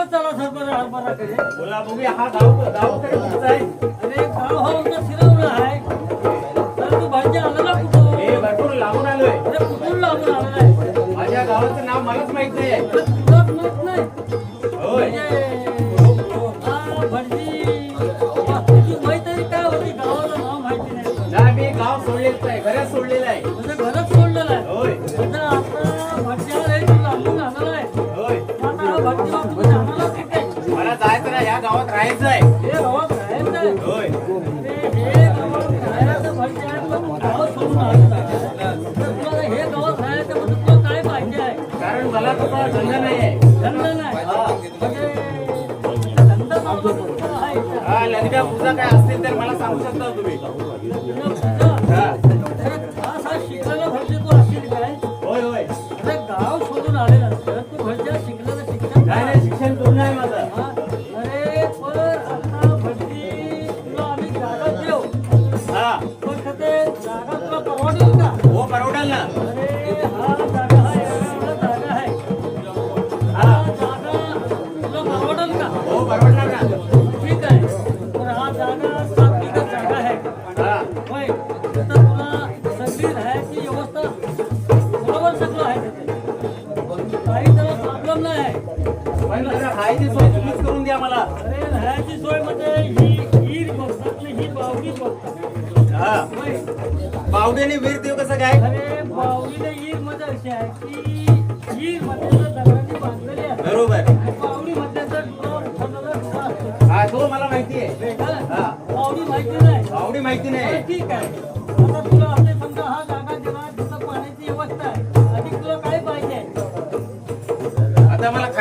सरपंच झाला सरपंच हरभरा करे बोला बघूया. हा गाव गाव तरी तुमचा आहे? अरे गाव हा आमचा फिरवलं आहे. तर तू भाजी आलेला कुठून? हे भरपूर लागून आलोय. अरे कुठून लावून आलेला माझ्या गावाचं नाव मलाच माहीत नाही तुलाच माहीत नाही? होय. म्हणजे धंदा नाही धंदा नाही पूजा काय असतील तर मला सांगू शकता?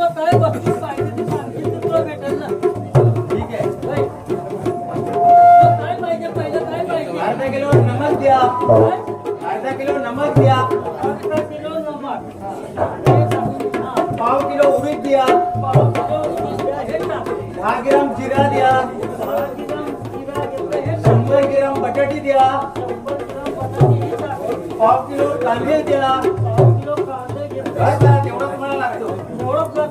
तुला काय बक्षीस पाहिजे ते सांगशील तर तुला भेटेल ना ठीक आहे होय. तुला काय पाहिजे पहिलं काय पाहिजे अर्धा किलो नमक द्या काय? अर्धा किलो नमक द्या अर्धा किलो नमक हे टाकून हा. पाव किलो उडीद द्या पाव किलो ऊस द्या, हे टाक. दहा ग्राम जिरा द्या दहा ग्राम जिरा घेतलं, हे टाक. शंभर ग्राम बटाटी द्या शंभर ग्राम बटाटे, हे टाक. पाव किलो तांदूळ द्या पाव किलो कांदे घेतले, काय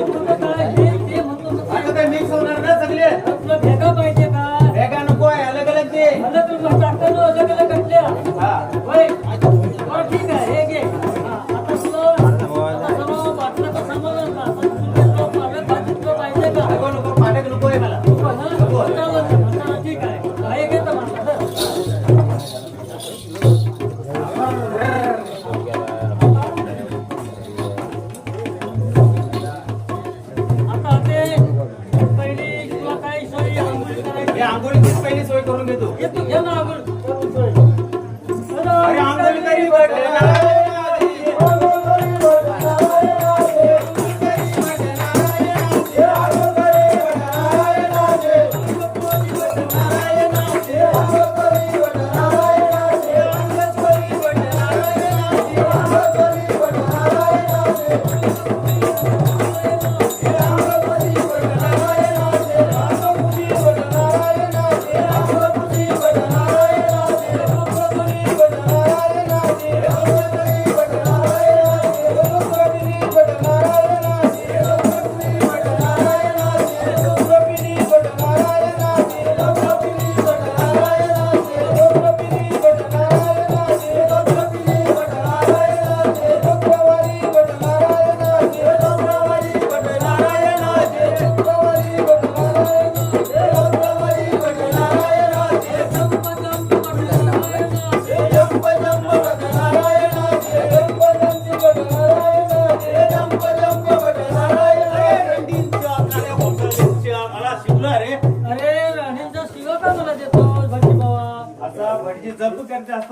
Thank you.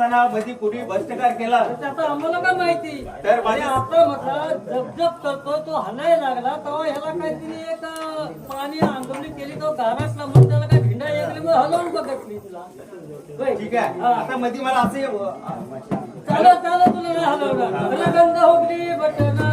असताना मध्ये कुणी भ्रष्टाचार केला? त्याचं आम्हाला काय माहिती? तर माझ्या- आपला म्हटला जप करतो तो हलायला लागला तेव्हा ह्याला काहीतरी एक पाणी आंदोलन केली तो गाराटला म्हणून त्याला काय भिंडा येगली मग हलवून बघितली तुला. ठीक आहे. आता मध्ये मला असे चालो चालो तुला नाही हलवणार. तुला गंध होगली बटना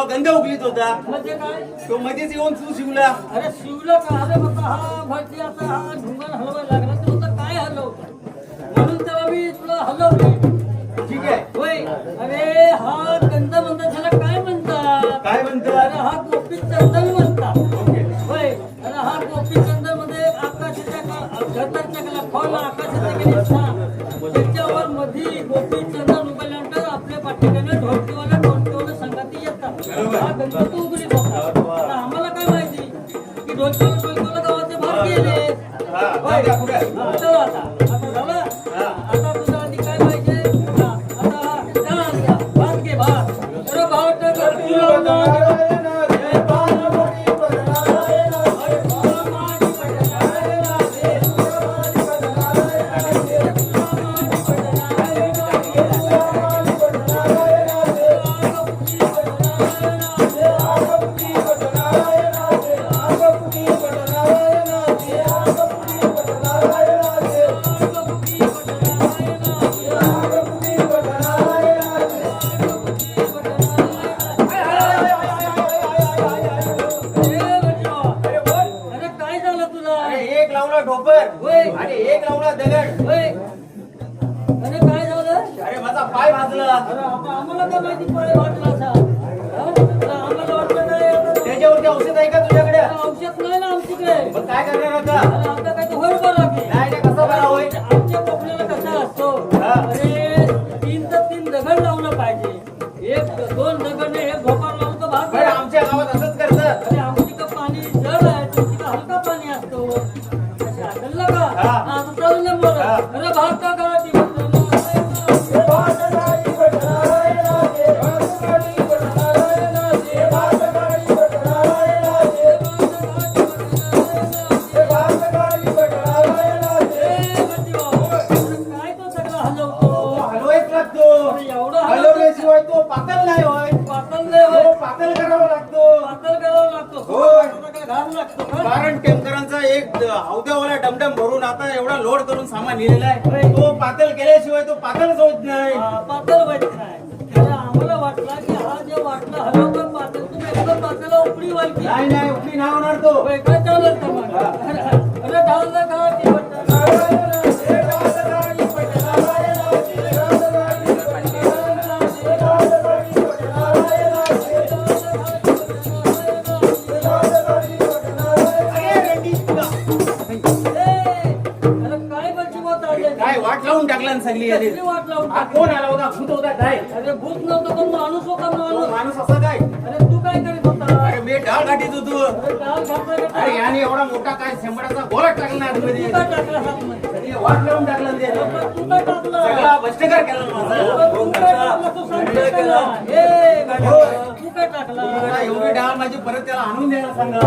बुवा गंध उगलीत होता. म्हणजे काय? तो मध्येच येऊन तू शिवला. अरे शिवला का? अरे बाबा हा भरती आता हा ढुंगार हलवायला लागला. तर होतं काय हलवतं म्हणून तेव्हा मी तुला हलवली. ठीक आहे. होय. अरे हा गंध म्हणतात त्याला काय म्हणतात? काय म्हणतो अरे हा गोपी चंदन म्हणतात. ओके. होय. अरे हा गोपी चंदनमध्ये आकाशाच्या कला खोल आकाशाच्या गेली होय. आणि एक लावला दगड. अरे काय झालं? अरे माझा पाय भाजला. आम्हाला काय माहिती पाय वाटला असा? आम्हाला वाटलं त्याच्यावरती औषध आहे का तुझ्याकडे? औषध नाही ना आमच्याकडे. मग काय करणार आता आता काय होय बरं टाकला ना सगळी याने. कसली वाट लावून हा टाकली? कोण आला होता? भूत होता काय? अरे भूत नव्हतं पण माणूस होता तो माणूस. माणूस असा काय? अरे तू काय करीत होता अरे मी डाळ गाठीत होतो. अरे डाळ घातला का अरे याने एवढा मोठा काय शंभराचा गोळा टाकला ना आतमध्ये? तू काय टाकला हातमध्ये? सगळी वाट लावून टाकला तू. काय टाकला? सगळा भ्रष्टाचार केला ना माझा. अरे तू काय टाकला? तू सांग काय केला? ए, एवढी डाळ माझी परत त्याला आणून द्यायला सांगा.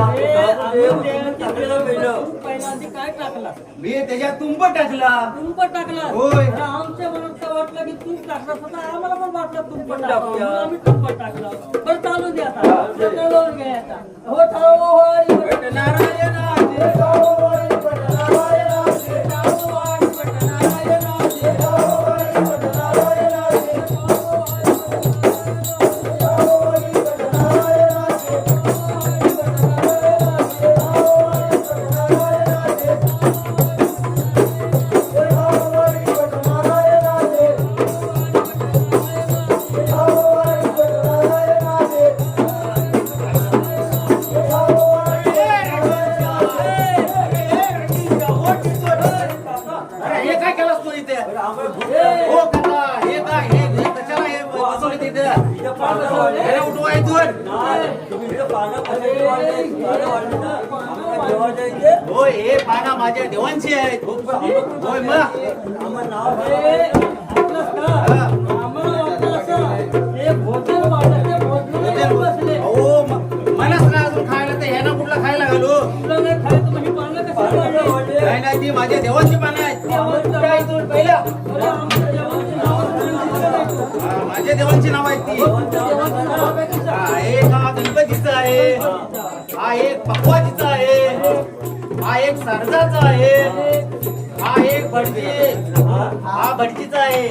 मी त्याच्यात तुंब टाकला. तुंब टाकला. होय. आमच्या मनात वाटलं की तूच टाकला आम्हाला पण वाटलं तुंब टाकलं. आम्ही तुंब टाकलं. बरं चालू द्या आता. हो चालू हो, हो, नारायण हे पाना माझ्या देवांची आहे होय मलाच कुठला खायला ती माझ्या देवांची पानं आहेत माझ्या देवांची नाव आहेत ती गणपतीचं आहे? हा एक पक्वाजीचा आहे. हा एक सरजाचा आहे. हा एक भटजी. हा भटजीचा आहे.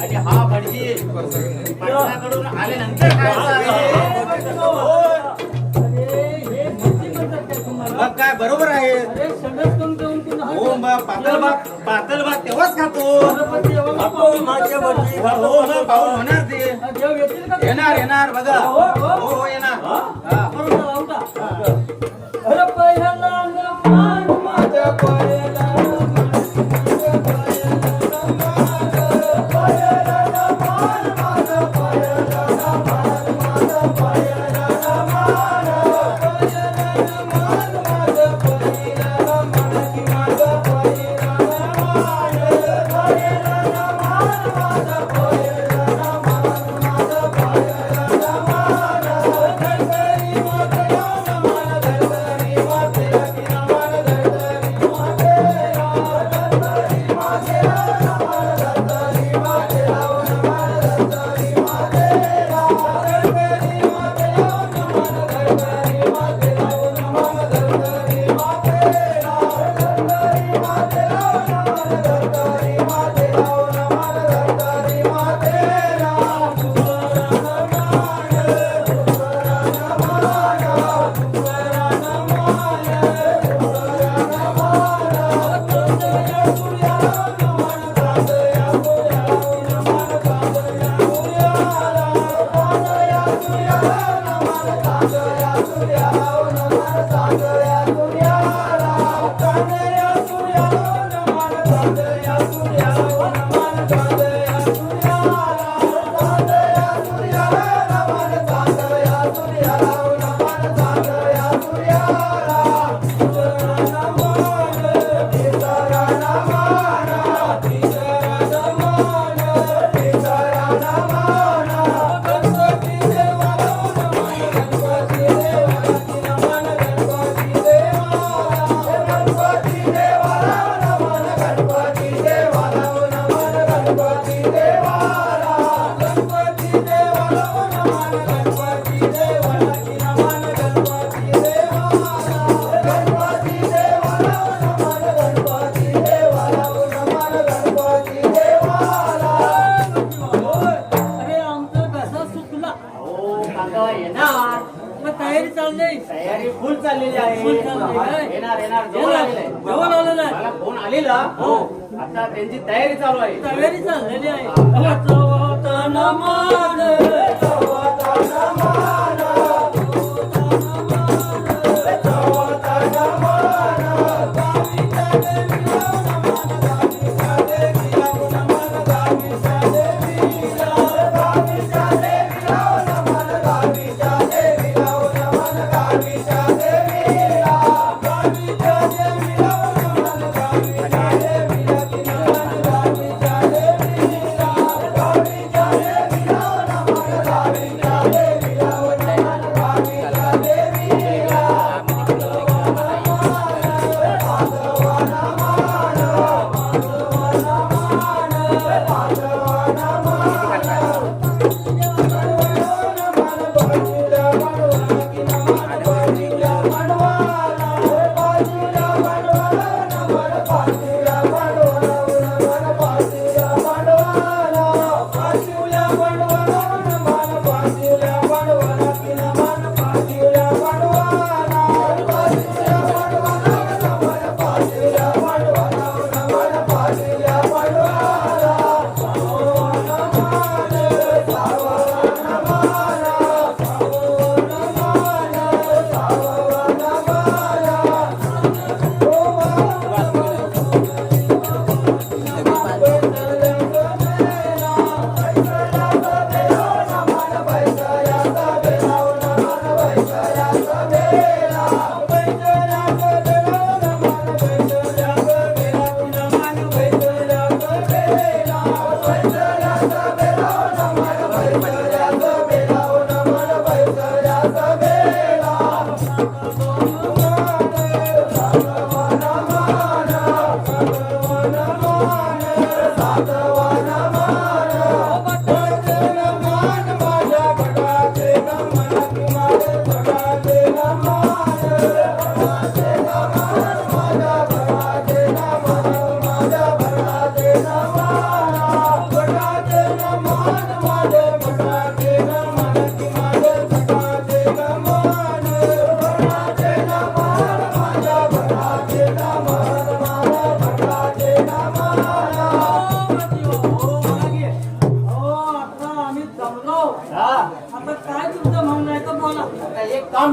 आणि हा भटजी पटनाकडून आल्यानंतर खायचा आहे? हे? मग काय बरोबर आहे? हो मग पातळ भात भात तेव्हाच खातो. माझ्या. हो मग पाहून होणार ते? येणार येणार बघा. हो हो. येणार. पहिला मान माझ्या पायाला, चालली तयारी फुल चाललेली आहे. फुल चाललेली आहे. येणार येणार जवळ आलेलं आहे. जवळ आलेलं आहे. मला फोन आलेला. हो. आता त्यांची तयारी चालू आहे. तयारी चाललेली आहे. चवताना मान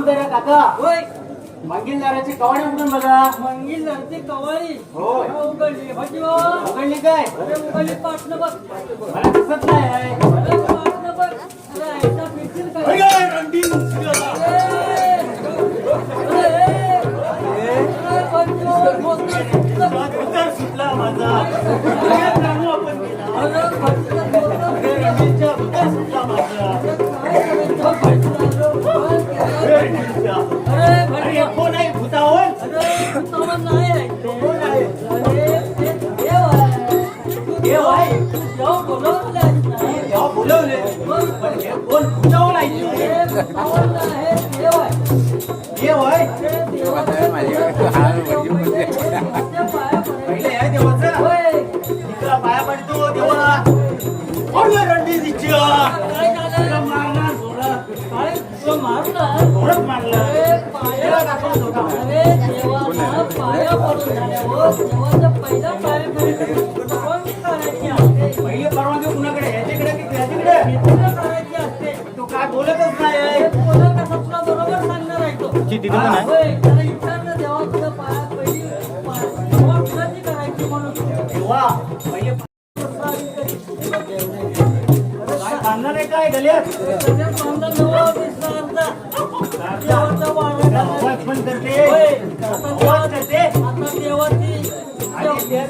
काका होय मंगिलदाराची कवाडी उघडून बघा मंगील धरती कवाळी होय. हा, उघडली भाजी हो. उघडली काय अरे उघडली पाटणं बघ मला दिसत नाही अरे पाटणं बघ काय हो, सुटला माझा अरे, भाजी अरे, कोण आहे भूतावर अरे, तू तवा नाही ऐकते. देवाचा वाळा घालायचा. आवाज पण करते.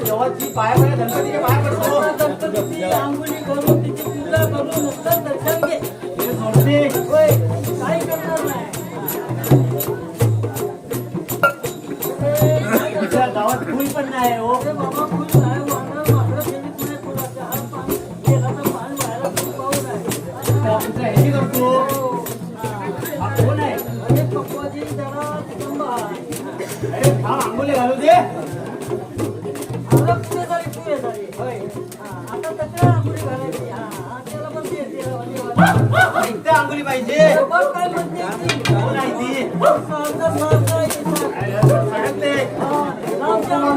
देवाची पाया गणपतीच्या पाया पडतो. गणपतीची करून तिची पूजा करून दर्शन घे. सोडते. काही करणार नाही. पाऊस आहे. तुझं ह्याची करतो. हो. हा कोण आहे? अरे पप्पाजी जरा अरे थांब आंघोळे घालू दे. आता पुढे झाली पुढे झाली होय. हा, आता त्याच्या आंघोळी घालायची. हा हा, त्याला पण ते आंघोळी पाहिजे. काय म्हणते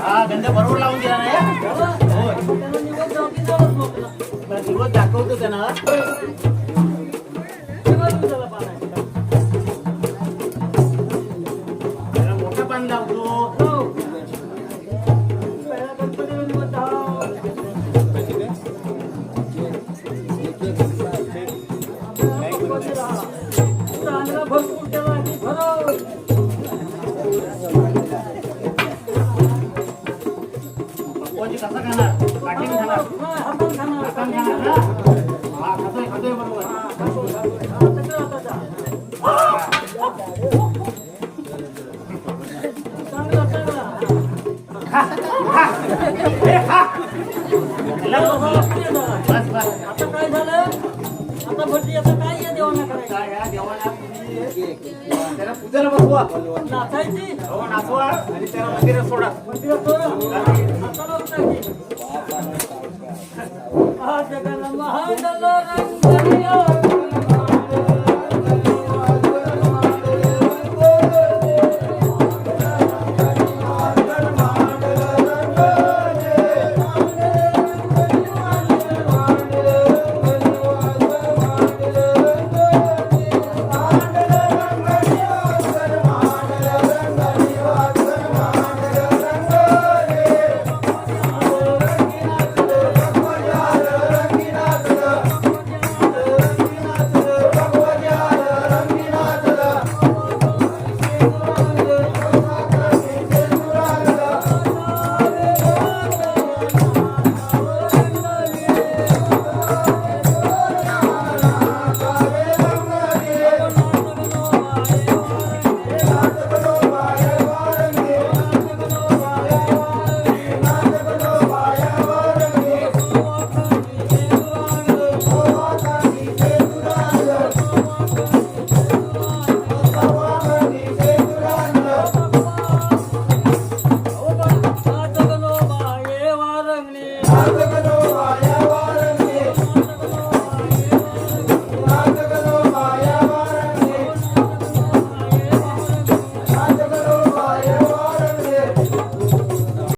हा गंध बरोबर लावून दिला नाही दिवस दाखवतो त्यांना निवड झालं मोठं पान लावतो. कसा खाणार खाणार खाणार. ना हा खातोय खातोय बरोबर बस बस आता काय झालं आता भरती आता काय या देवाना करायचं या देवाला त्याला पूजेला बसवा. नाचायची? हो नाचवा. आणि त्याला मंदिरात सोडा. मंदिरात सोडा. आता